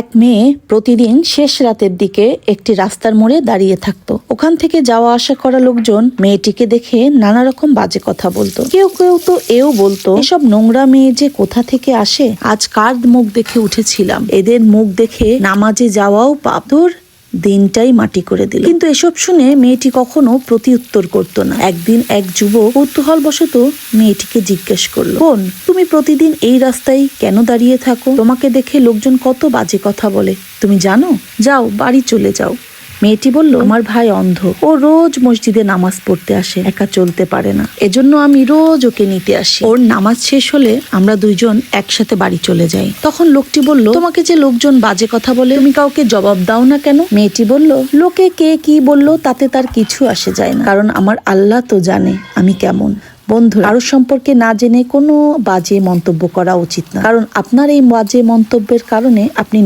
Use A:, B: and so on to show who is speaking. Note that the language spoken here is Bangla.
A: এক মেয়ে প্রতিদিন শেষ রাতের দিকে একটি রাস্তার মোড়ে দাঁড়িয়ে থাকত। ওখান থেকে যাওয়া আসা করা লোকজন মেয়েটিকে দেখে নানা রকম বাজে কথা বলতো। কেউ কেউ তো এও বলতো, এসব নোংরা মেয়ে যে কোথা থেকে আসে? আজ কার মুখ দেখে উঠেছিলাম? এদের মুখ দেখে নামাজে যাওয়াও পাপ। তোর দিনটাই মাটি করে দিল। কিন্তু এসব শুনে মেয়েটি কখনো প্রতি উত্তর করতো না। একদিন এক যুবক কৌতূহল বশত মেয়েটিকে জিজ্ঞেস করল, বোন, তুমি প্রতিদিন এই রাস্তায় কেন দাঁড়িয়ে থাকো? তোমাকে দেখে লোকজন কত বাজে কথা বলে। তুমি জানো? যাও, বাড়ি চলে যাও। মেয়েটি বলল, আমার ভাই অন্ধ। ও রোজ মসজিদে নামাজ পড়তে আসে, একা চলতে পারে না। এজন্য আমি রোজ ওকে নিতে আসি। ওর নামাজ শেষ হলে আমরা দুইজন একসাথে বাড়ি চলে যাই। তখন লোকটি বলল, তোমাকে যে লোকজন বাজে কথা বলে, তুমি কাউকে জবাব দাও না কেন? মেয়েটি বলল, লোকে কে কি বলল তাতে তার কিছু আসে যায় না। কারণ আমার আল্লাহ তো জানে আমি কেমন। বন্ধু কারও সম্পর্কে না জেনে কোনো বাজে মন্তব্য করা উচিত না। কারণ আপনার এই বাজে মন্তব্যের কারণে আপনি